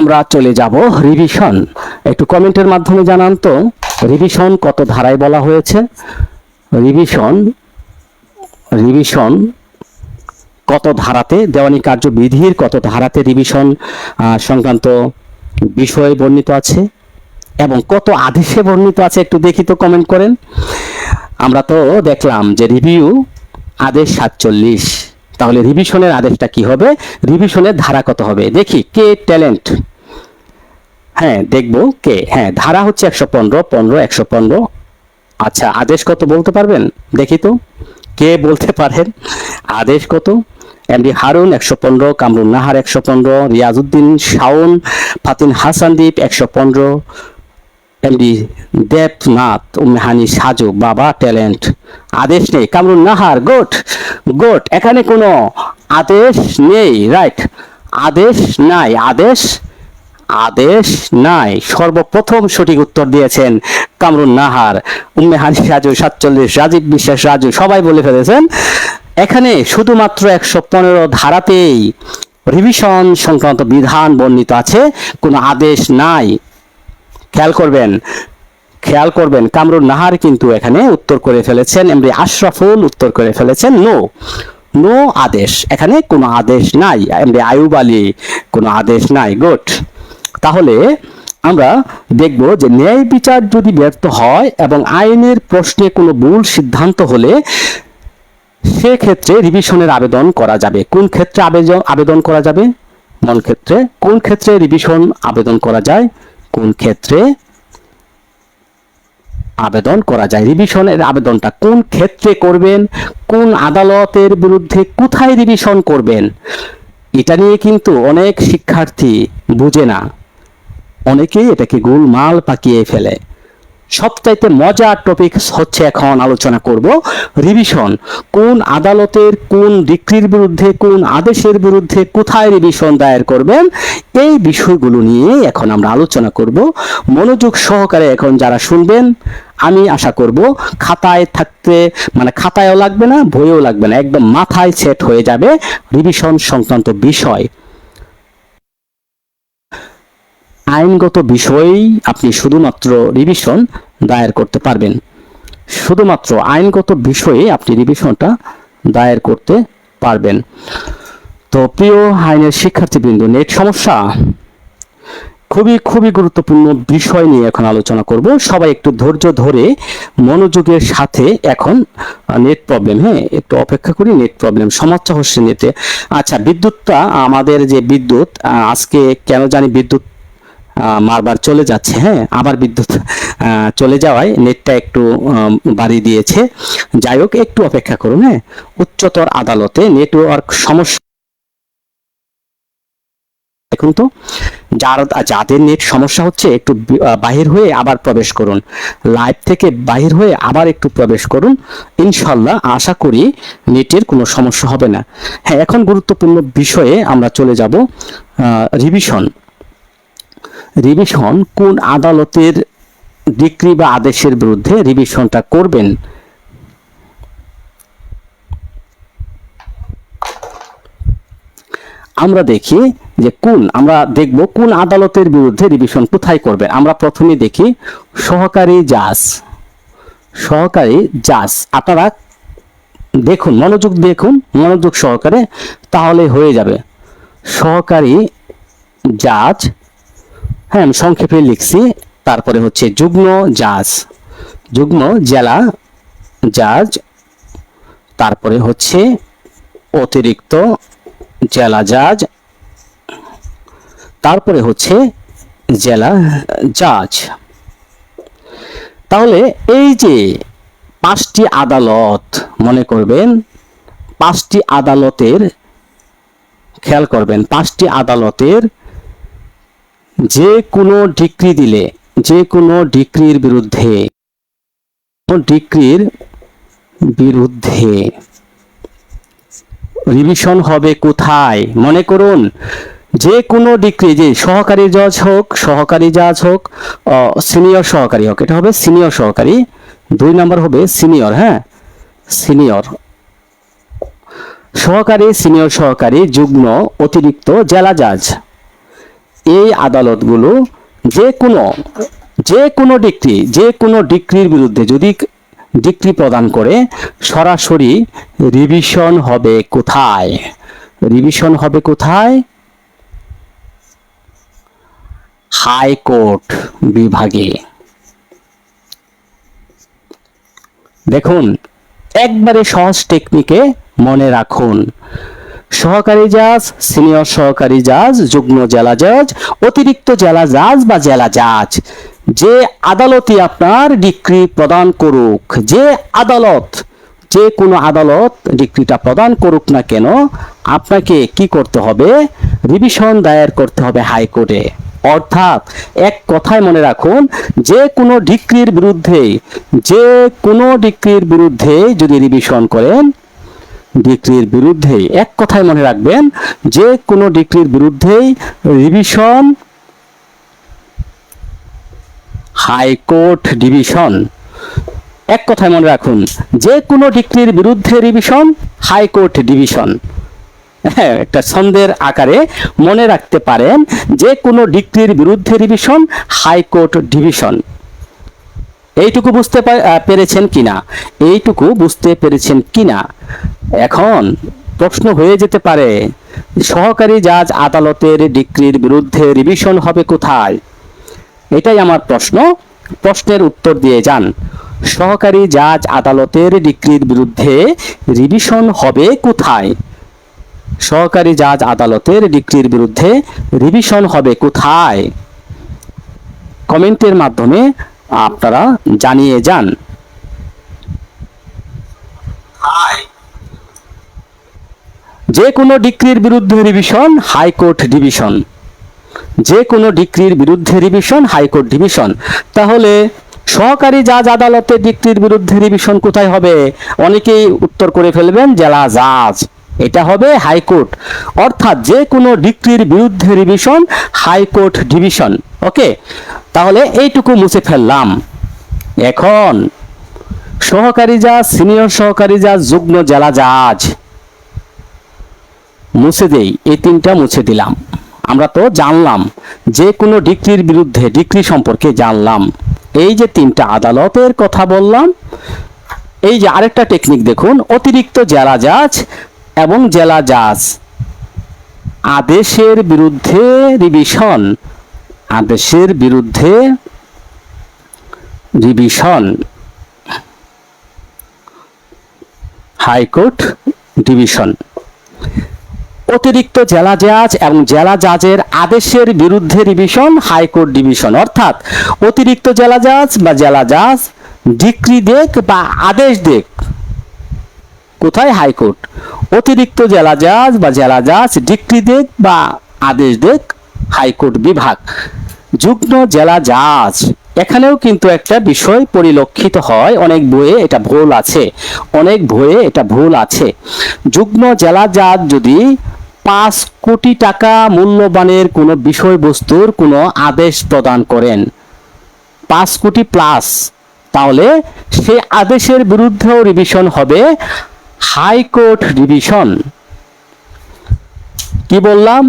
আমরা চলে যাব রিভিশন একটু কমেন্টের মাধ্যমে জানান তো রিভিশন কত ধারায় বলা হয়েছে? রিভিশন রিভিশন কত ধারাতে, দেওয়ানি কার্যবিধির কত ধারাতে রিভিশন সংক্রান্ত বিষয় বর্ণিত আছে? এবং কত আদেশে বর্ণিত আছে একটু দেখি তো কমেন্ট করেন। আমরা তো দেখলাম যে রিভিউ আদেশ সাতচল্লিশ। তাহলে রিভিশনের আদেশটা কি হবে? রিভিশনের ধারা কত হবে? দেখি, কে ট্যালেন্ট হ্যাঁ দেখব কে হ্যাঁ ধারা হচ্ছে একশো পনেরো পনেরো, একশো পনেরো। আচ্ছা আদেশ কত বলতে পারবেন? দেখি তো। কে বলতে পারেন? আদেশ কত? এমডি হারুন, একশো পনেরো কামরুন নাহার, একশো পনেরো, রিয়াজউদ্দিন, শাওন, ফাতিন হাসানদীপ একশো পনেরো এমডি দেবনাথ উমেহানি সাজু, বাবা ট্যালেন্ট। আদেশ নেই। কামরুন নাহার, গোট গোট, এখানে কোনো আদেশ নেই, রাইট। আদেশ নাই, আদেশ আদেশ নাই। সর্বপ্রথম সঠিক উত্তর দিয়েছেন কামরুন নাহার। উম্মেহানি রাজু সাতচল্লিশ, রাজীব বিশ্বাস রাজু, সবাই বলে ফেলেছেন। এখানে শুধুমাত্র একশো পনেরো ধারাতেই রিভিশন সংক্রান্ত বিধান বর্ণিত আছে, কোনো আদেশ নাই। খেয়াল করবেন খেয়াল করবেন, কামরুন নাহার কিন্তু এখানে উত্তর করে ফেলেছেন, এমনি আশরাফুল উত্তর করে ফেলেছেন, নো। নো আদেশ, এখানে কোনো আদেশ নাই, এমনি আয়ুব আলী, কোনো আদেশ নাই, গুড। তাহলে আমরা দেখব যে ন্যায় বিচার যদি ব্যর্থ হয় এবং আইনের প্রশ্নে কোনো ভুল সিদ্ধান্ত হলে সেক্ষেত্রে রিভিশনের আবেদন করা যাবে। কোন ক্ষেত্রে আবেদন আবেদন করা যাবে? মন ক্ষেত্রে। কোন ক্ষেত্রে রিভিশন আবেদন করা যায়? কোন ক্ষেত্রে আবেদন করা যায়? রিভিশনের আবেদনটা কোন ক্ষেত্রে করবেন? কোন আদালতের বিরুদ্ধে কোথায় রিভিশন করবেন? এটা নিয়ে কিন্তু অনেক শিক্ষার্থী বুঝে না। অনেকেই এটাকে গোলমাল পাকিয়ে ফেলে। সবচাইতে মজার টপিক হচ্ছে এখন আলোচনা করব রিভিশন কোন আদালতের, কোন ডিক্রির বিরুদ্ধে, কোন আদেশের বিরুদ্ধে কোথায় রিভিশন দায়ের করবেন, এই বিষয়গুলো নিয়ে এখন আমরা আলোচনা করব। মনোযোগ সহকারে এখন যারা শুনবেন, আমি আশা করব খাতায় থাকতে মানে খাতায়ও লাগবে না, বইও লাগবে না, একদম মাথায় সেট হয়ে যাবে রিভিশন সংক্রান্ত বিষয়। আইনগত বিষয়েই আপনি শুধুমাত্র রিভিশন দায়ের করতে পারবেন। শুধুমাত্র আইনগত বিষয়ে আপনি রিভিশনটা দায়ের করতে পারবেন। তো প্রিয় আইনের শিক্ষার্থীবৃন্দ, নেট সমস্যা? খুবই খুবই গুরুত্বপূর্ণ বিষয় নিয়ে এখন আলোচনা করব। সবাই একটু ধৈর্য ধরে মনোযোগের সাথে এখন নেট প্রবলেম হ্যাঁ একটু অপেক্ষা করি, নেট প্রবলেম সমস্যা হচ্ছে নেটে আচ্ছা বিদ্যুৎটা আমাদের যে বিদ্যুৎ আজকে কেন জানি বিদ্যুৎ বারবার চলে যাচ্ছে হ্যাঁ? আবার বিদ্যুৎ চলে যাওয়ায় নেটটা একটু বাড়িয়ে দিয়েছে। যাই হোক, একটু অপেক্ষা করুন হ্যাঁ? উচ্চতর আদালতে নেটওয়ার্ক সমস্যা দেখুন তো, যার, যাদের নেট সমস্যা হচ্ছে, একটু বাহির হয়ে আবার প্রবেশ করুন। লাইভ থেকে বাহির হয়ে আবার একটু প্রবেশ করুন। ইনশাল্লাহ আশা করি নেটের কোনো সমস্যা হবে না। হ্যাঁ এখন গুরুত্বপূর্ণ বিষয়ে আমরা চলে যাব রিভিশন রিভিশন কোন আদালতের ডিক্রি বা আদেশের বিরুদ্ধে রিভিশনটা করবেন? আমরা দেখি যে কোন, আমরা দেখব কোন আদালতের বিরুদ্ধে রিভিশন কোথায় করবে? আমরা প্রথমে দেখি সহকারী জাজ। সহকারী জাজ, আপনারা দেখুন, মনোযোগ দেখুন, মনোযোগ সহকারে, তাহলে হয়ে যাবে। সহকারী জাজ হ্যাঁ আমি সংক্ষেপে লিখছি। তারপরে হচ্ছে যুগ্ম জাজ। যুগ্ম জেলা জাজ। তারপরে হচ্ছে অতিরিক্ত জেলা জাজ। তারপরে হচ্ছে জেলা জাজ। তাহলে এই যে পাঁচটি আদালত, মনে করবেন, পাঁচটি আদালতের, খেয়াল করবেন, পাঁচটি আদালতের যে কোনো ডিক্রি দিলে, যে কোনো ডিক্রির বিরুদ্ধে ডিক্রির বিরুদ্ধে। রিভিশন হবে কোথায়? মনে করুন, যে কোনো ডিগ্রি যে সহকারী জজ হোক, সহকারী জাজ হোক সিনিয়র সহকারী হোক, এটা হবে সিনিয়র সহকারী, দুই নাম্বার হবে সিনিয়র হ্যাঁ? সিনিয়র সহকারী সিনিয়র সহকারী, যুগ্ম, অতিরিক্ত, জেলা জাজ এই আদালতগুলো যে কোনো যে কোনো ডিগ্রি যে কোনো ডিগ্রির বিরুদ্ধে যদি ডিগ্রি প্রদান করে, সরাসরি রিভিশন হবে কোথায়? রিভিশন হবে কোথায়? হাইকোর্ট বিভাগে। দেখুন, একবারে সহজ টেকনিকে মনে রাখুন। সহকারী জাজ, সিনিয়র সহকারী জাজ, যুগ্ম জেলা জাজ, অতিরিক্ত জেলা জাজ বা জেলা জাজ। যে আদালতই আপনার ডিক্রি প্রদান করুক, যে আদালত, যে কোনো আদালত ডিক্রিটা প্রদান করুক না কেন, আপনাকে কি করতে হবে? রিভিশন দায়ের করতে হবে হাইকোর্টে। অর্থাৎ এক কথায় মনে রাখুন, যে কোনো ডিক্রির বিরুদ্ধে যে কোনো ডিক্রির বিরুদ্ধে যদি রিভিশন করেন ডিগ্রির বিরুদ্ধে এক কথায় মনে রাখবেন, যে কোনো ডিগ্রির বিরুদ্ধেই রিভিশন, হাইকোর্ট ডিভিশন, এক কথায় মনে রাখুন, যে কোনো ডিগ্রির বিরুদ্ধে রিভিশন, হাইকোর্ট ডিভিশন। হ্যাঁ একটা ছন্দের আকারে মনে রাখতে পারেন, যে কোনো ডিগ্রির বিরুদ্ধে রিভিশন, হাইকোর্ট ডিভিশন। এইটুকু বুঝতে পেরেছেন কিনা? এইটুকু বুঝতে পেরেছেন কিনা? এখন প্রশ্ন হয়ে যেতে পারে, সহকারী জাজ আদালতের ডিক্রির বিরুদ্ধে রিভিশন হবে কোথায়? এটাই আমার প্রশ্ন। প্রশ্নের উত্তর দিয়ে যান। সহকারী জাজ আদালতের ডিক্রির বিরুদ্ধে রিভিশন হবে কোথায়? সহকারী জাজ আদালতের ডিক্রির বিরুদ্ধে রিভিশন হবে কোথায়? কমেন্টের মাধ্যমে আপনারা জানিয়ে যান। যে কোনো ডিগ্রির বিরুদ্ধে রিভিশন হাইকোর্ট ডিভিশন যে কোনো ডিগ্রির বিরুদ্ধে রিভিশন হাইকোর্ট ডিভিশন তাহলে সহকারী জাজ আদালতে ডিগ্রির বিরুদ্ধে রিভিশন কোথায় হবে? অনেকেই উত্তর করে ফেলবেন জেলা জাজ। এটা হবে হাইকোর্ট। অর্থাৎ যে কোনো ডিগ্রির বিরুদ্ধে রিভিশন হাইকোর্ট ডিভিশন ওকে? তাহলে এইটুকু মুছে ফেললাম। এখন, সহকারী জাজ সিনিয়র সহকারী জাজ যুগ্ম জেলা জাজ মুছে দেই, এই তিনটা মুছে দিলাম। আমরা তো জানলাম, যে কোনো ডিক্রির বিরুদ্ধে, ডিক্রি সম্পর্কে জানলাম। এই যে তিনটা আদালতের কথা বললাম, এই যে আরেকটা টেকনিক দেখুন, অতিরিক্ত জেলা জাজ এবং জেলা জাজ। আদেশের বিরুদ্ধে রিভিশন আদেশের বিরুদ্ধে রিভিশন হাইকোর্ট ডিভিশন অতিরিক্ত জেলা জাজ এবং জেলা জাজের আদেশের বিরুদ্ধে রিভিশন হাইকোর্ট ডিভিশন অর্থাৎ অতিরিক্ত জেলা জাজ বা জেলা জাজ ডিক্রি দেখ বা আদেশ দেখ। কোথায় হাইকোর্ট? অতিরিক্ত জেলা জাজ বা জেলা জাজ, ডিক্রি দেখ বা আদেশ দেখ, হাইকোর্ট বিভাগ। যুগ্ম জেলা জাজ। এখানেও কিন্তু একটা বিষয় পরিলক্ষিত হয়, অনেক বইয়ে এটা ভুল আছে। অনেক বইয়ে এটা ভুল আছে। যুগ্ম জেলা জাজ যদি পাঁচ কোটি টাকা মূল্যবানের কোনো বিষয়বস্তুর কোনো আদেশ প্রদান করেন, পাঁচ কোটি প্লাস, তাহলে সে আদেশের বিরুদ্ধেও রিভিশন হবে। হাইকোর্ট রিভিশন কি বললাম?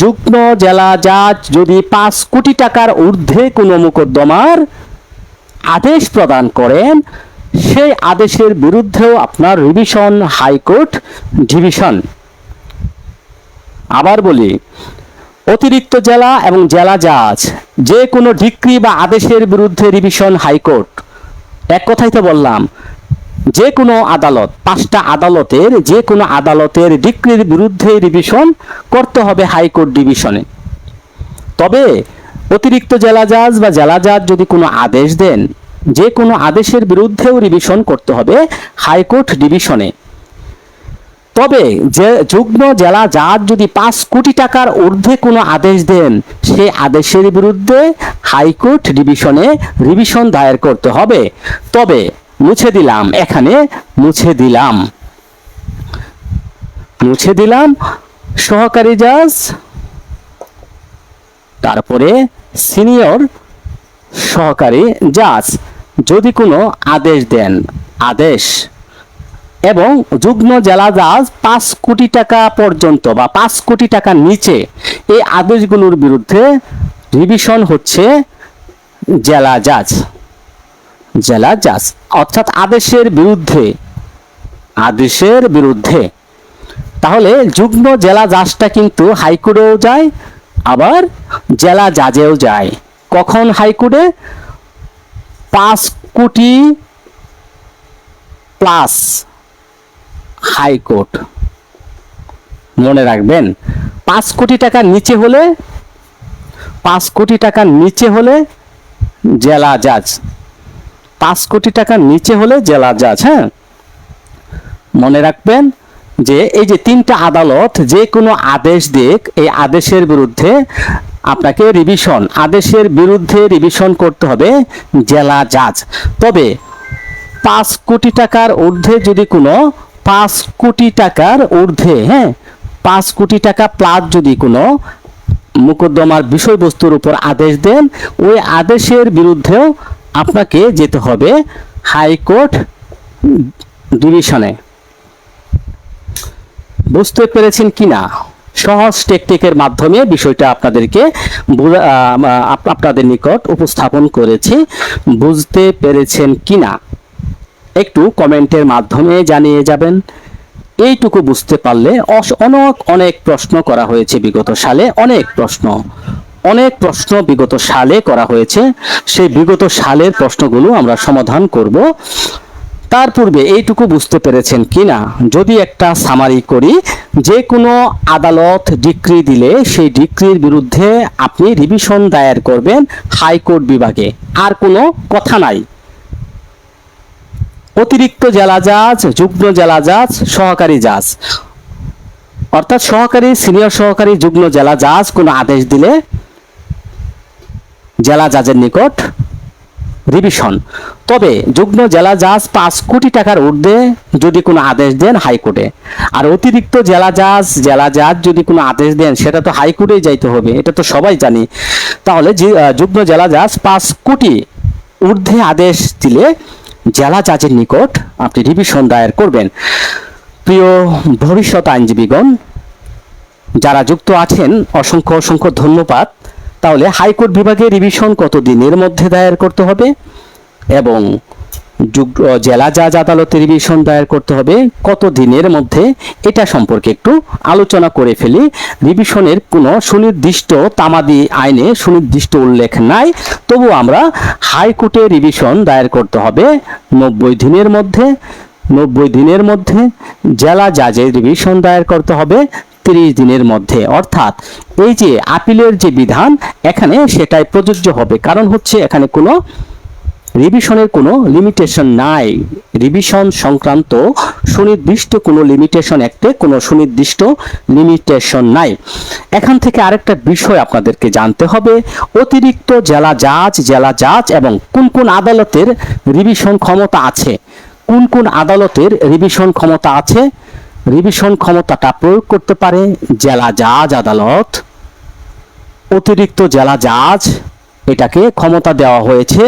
যুগ্ম জেলা জাজ যদি পাঁচ কোটি টাকার ঊর্ধ্বে কোনো মোকদ্দমার আদেশ প্রদান করেন, সেই আদেশের বিরুদ্ধেও আপনার রিভিশন হাইকোর্ট ডিভিশন। আবার বলি, অতিরিক্ত জেলা এবং জেলা জাজ, যে কোনো ডিক্রি বা আদেশের বিরুদ্ধে রিভিশন হাইকোর্ট। এক কথাই তো বললাম যে কোনো আদালত, পাঁচটা আদালতের যে কোনো আদালতের ডিক্রির বিরুদ্ধে রিভিশন করতে হবে হাইকোর্ট ডিভিশনে। তবে অতিরিক্ত জেলা জাজ বা জেলা জাজ যদি কোনো আদেশ দেন যে কোনো আদেশের বিরুদ্ধেও রিভিশন করতে হবে হাইকোর্ট ডিভিশনে। তবে যে যুগ্ম জেলা জাজ যদি পাঁচ কোটি টাকার ঊর্ধ্বে কোনো আদেশ দেন, সে আদেশের বিরুদ্ধে হাইকোর্ট ডিভিশনে রিভিশন দায়ের করতে হবে। তবে মুছে দিলাম, এখানে মুছে দিলাম। মুছে দিলাম, সহকারী জাজ, তারপরে সিনিয়র সহকারী জাজ, যদি কোনো আদেশ দেন, আদেশ। এবং যুগ্ম জেলা জাজ পাঁচ কোটি টাকা পর্যন্ত বা পাঁচ কোটি টাকার নিচে এই আদেশগুলোর বিরুদ্ধে রিভিশন হচ্ছে জেলা জাজ। জেলা জাজ, অর্থাৎ আদেশের বিরুদ্ধে। আদেশের বিরুদ্ধে। তাহলে যুগ্ম জেলা জাজটা কিন্তু হাইকোর্টেও যায়, আবার জেলা জাজেও যায়। কখন হাইকোর্টে? পাঁচ কোটি প্লাস হাইকোর্ট। মনে রাখবেন, পাঁচ কোটি টাকার নিচে হলে, পাঁচ কোটি টাকার নিচে হলে জেলা জাজ পাঁচ কোটি টাকার নিচে হলে জেলা জাজ হ্যাঁ? মনে রাখবেন যে এই যে তিনটা আদালত যে কোনো আদেশ দিক, এই আদেশের বিরুদ্ধে আপনাকে রিভিশন আদেশের বিরুদ্ধে রিভিশন করতে হবে জেলা জাজ। তবে পাঁচ কোটি টাকার ঊর্ধ্বে যদি কোনো, পাঁচ কোটি টাকার ঊর্ধ্বে হ্যাঁ? পাঁচ কোটি টাকা প্লাস যদি কোনো মোকদ্দমার বিষয়বস্তুর উপর আদেশ দেন, ওই আদেশের বিরুদ্ধেও আপনাকে যেতে হবে হাইকোর্ট ডিভিশনে। বুঝতে পেরেছেন কিনা সহজ টেকনিকের মাধ্যমে বিষয়টা আপনাদেরকে আপনাদের নিকট উপস্থাপন করেছি। বুঝতে পেরেছেন কি না? একটু কমেন্টের মাধ্যমে জানিয়ে যাবেন। এইটুকু বুঝতে পারলে অনেক অনেক প্রশ্ন করা হয়েছে বিগত সালে। অনেক প্রশ্ন অনেক প্রশ্ন বিগত সালে করা হয়েছে। সেই বিগত সালের প্রশ্নগুলো আমরা সমাধান করব। তার পূর্বে এইটুকু বুঝতে পেরেছেন কিনা? যদি একটা সামারি করি, যে কোনো আদালত ডিক্রি দিলে সেই ডিক্রির বিরুদ্ধে আপনি রিভিশন দায়ের করবেন হাইকোর্ট বিভাগে। আর কোনো কথা নাই। অতিরিক্ত জেলা জাজ, যুগ্ম জেলা জাজ, সহকারী জাজ। অর্থাৎ সহকারী, সিনিয়র সহকারী, যুগ্ম জেলা জাজ কোনো আদেশ দিলে জেলা জাজের নিকট রিভিশন। তবে যুগ্ম জেলা জাজ পাঁচ কোটি টাকার ঊর্ধ্বে যদি কোনো আদেশ দেন হাইকোর্টে। আর অতিরিক্ত জেলা জাজ জেলা জাজ যদি কোনো আদেশ দেন, সেটা তো হাইকোর্টেই যাইতে হবে, এটা তো সবাই জানি। তাহলে যুগ্ম জেলা জাজ পাঁচ কোটি ঊর্ধ্বে আদেশ দিলে জেলা জাজের নিকট আপনি রিভিশন দায়ের করবেন। প্রিয় ভবিষ্যৎ আইনজীবীগণ, যারা যুক্ত আছেন, অসংখ্য অসংখ্য ধন্যবাদ। তাহলে হাইকোর্ট বিভাগে রিভিশন কত দিনের মধ্যে দায়ের করতে হবে? এবং জেলা জাজ আদালতে রিভিশন দায়ের করতে হবে কত দিনের মধ্যে? এটা সম্পর্কে একটু আলোচনা করে ফেলি। রিভিশনের কোনো সুনির্দিষ্ট তামাদি আইনে সুনির্দিষ্ট উল্লেখ নাই। তবু আমরা হাইকোর্টে রিভিশন দায়ের করতে হবে নব্বই দিনের মধ্যে, নব্বই দিনের মধ্যে জেলা জাজের রিভিশন দায়ের করতে হবে। তিরিশ দিনের মধ্যে। অর্থাৎ এই যে আপিলের যে বিধান, এখানে সেটাই প্রযোজ্য হবে। কারণ হচ্ছে এখানে কোনো রিভিশনের কোনো লিমিটেশন নাই। রিভিশন সংক্রান্ত সুনির্দিষ্ট কোনো লিমিটেশন একটে কোনো সুনির্দিষ্ট লিমিটেশন নাই। এখান থেকে আরেকটা বিষয় আপনাদেরকে জানতে হবে। অতিরিক্ত জেলা জাজ জেলা জাজ এবং কোন কোন আদালতের রিভিশন ক্ষমতা আছে? কোন কোন আদালতের রিভিশন ক্ষমতা আছে? রিভিশন ক্ষমতাটা প্রয়োগ করতে পারে জেলা জাজ আদালত। অতিরিক্ত জেলা জাজ, এটাকে ক্ষমতা দেওয়া হয়েছে।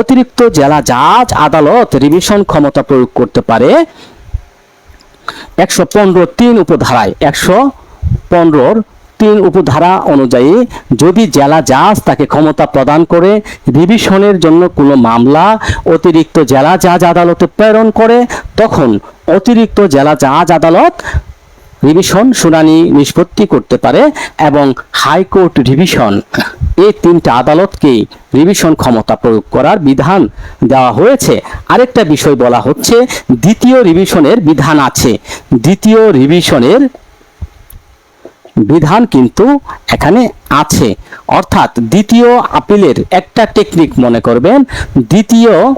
অতিরিক্ত জেলা জাজ আদালত রিভিশন ক্ষমতা প্রয়োগ করতে পারে একশো পনেরো তিন উপধারায়, একশো পনেরোর তিন উপধারা অনুযায়ী যদি জেলা জাজ তাকে ক্ষমতা প্রদান করে রিভিশনের জন্য কোনো মামলা অতিরিক্ত জেলা জাজ আদালতে প্রেরণ করে, তখন অতিরিক্ত জেলা জাজ আদালত রিভিশন শুনানি নিষ্পত্তি করতে পারে এবং হাইকোর্ট রিভিশন এই তিনটা আদালতকে রিভিশন ক্ষমতা প্রয়োগ করার বিধান দেওয়া হয়েছে। আরেকটা বিষয় বলা হচ্ছে, দ্বিতীয় রিভিশনের বিধান আছে। দ্বিতীয় রিভিশনের বিধান কিন্তু এখানে আছে। অর্থাৎ দ্বিতীয় আপিলের একটা টেকনিক মনে করবেন, দ্বিতীয়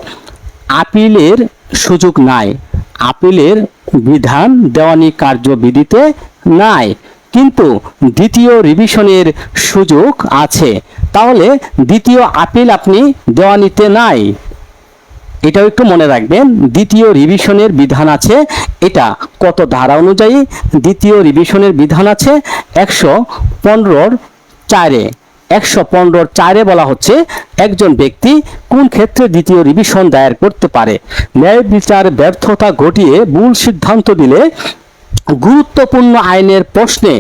আপিলের সুযোগ নাই। আপিলের বিধান দেওয়ানি কার্যবিধিতে নাই। কিন্তু দ্বিতীয় রিভিশনের সুযোগ আছে। তাহলে দ্বিতীয় আপিল আপনি দেওয়ানিতে নাই। এটাও একটু মনে রাখবেন, দ্বিতীয় রিভিশনের বিধান আছে, এটা কত ধারা অনুযায়ী? দ্বিতীয় রিভিশনের বিধান আছে একশো পনেরোর চারে। একশো পনেরোর চারে বলা হচ্ছে, একজন ব্যক্তি কোন ক্ষেত্রে দ্বিতীয় রিভিশন দায়ের করতে পারে? ন্যায় বিচার ব্যর্থতা ঘটিয়ে ভুল সিদ্ধান্ত দিলে গুরুত্বপূর্ণ আইনের প্রশ্নে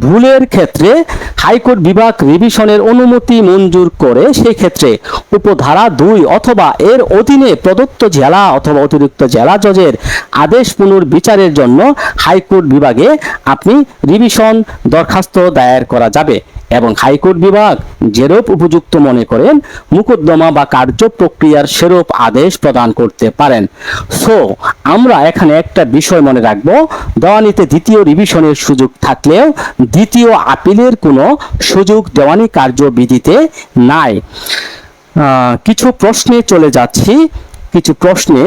ভুলের ক্ষেত্রে হাইকোর্ট বিভাগ রিভিশনের অনুমতি মঞ্জুর করে সেই ক্ষেত্রে উপধারা দুই অথবা এর অধীনে প্রদত্ত জেলা অথবা অতিরিক্ত জেলা জজের আদেশ পুনর্বিচারের জন্য হাইকোর্ট বিভাগে আপনি রিভিশন দরখাস্ত দায়ের করা যাবে এবং হাইকোর্ট বিভাগ যেরূপ উপযুক্ত মনে করেন, মোকদ্দমা বা কার্য প্রক্রিয়ার সেরূপ আদেশ প্রদান করতে পারেন। সো আমরা এখানে একটা বিষয় মনে রাখব। দেওয়ানিতে দ্বিতীয় রিভিশনের সুযোগ থাকলেও দ্বিতীয় আপিলের কোনো সুযোগ দেওয়ানি কার্যবিধিতে নাই। কিছু প্রশ্নে চলে যাচ্ছি, কিছু প্রশ্নে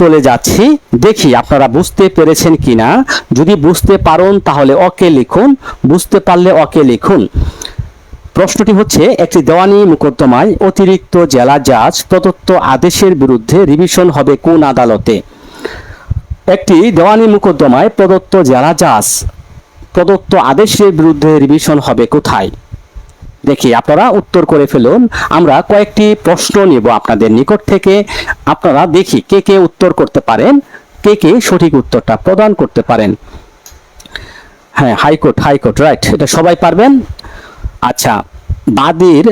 চলে যাচ্ছি। দেখি, আপনারা বুঝতে পেরেছেন কিনা? যদি বুঝতে পারেন, তাহলে ওকে লিখুন। বুঝতে পারলে ওকে লিখুন। প্রশ্নটি হচ্ছে, একটি দেওয়ানি মোকদ্দমায় অতিরিক্ত জেলা জাজ প্রদত্ত আদেশের বিরুদ্ধে রিভিশন হবে কোন আদালতে? একটি দেওয়ানি মোকদ্দমায় প্রদত্ত জেলা জাজ প্রদত্ত আদেশের বিরুদ্ধে রিভিশন হবে কোথায়? দেখি, আপনারা উত্তর করে ফেলুন। আমরা কয়েকটি প্রশ্ন নিব আপনাদের নিকট থেকে। আপনারা দেখি, কে কে উত্তর করতে পারেন, কে কে সঠিক উত্তরটা প্রদান করতে পারেন। হ্যাঁ হাইকোর্ট হাইকোর্ট, রাইট, এটা সবাই পারবেন? আচ্ছা বাদীর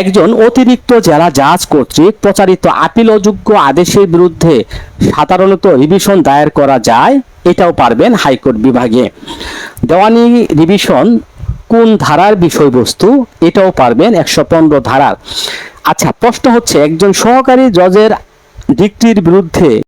একজন অতিরিক্ত জেলা জাজ কর্তৃক প্রচারিত আপিল অযোগ্য আদেশের বিরুদ্ধে সাধারণত রিভিশন দায়ের করা যায়, এটাও পারবেন হাইকোর্ট বিভাগে। দেওয়ানি রিভিশন কোন ধারার বিষয়বস্তু, এটাও পারবেন একশো পনেরো ধারার। আচ্ছা প্রশ্ন হচ্ছে, একজন সহকারী জজের ডিক্রির বিরুদ্ধে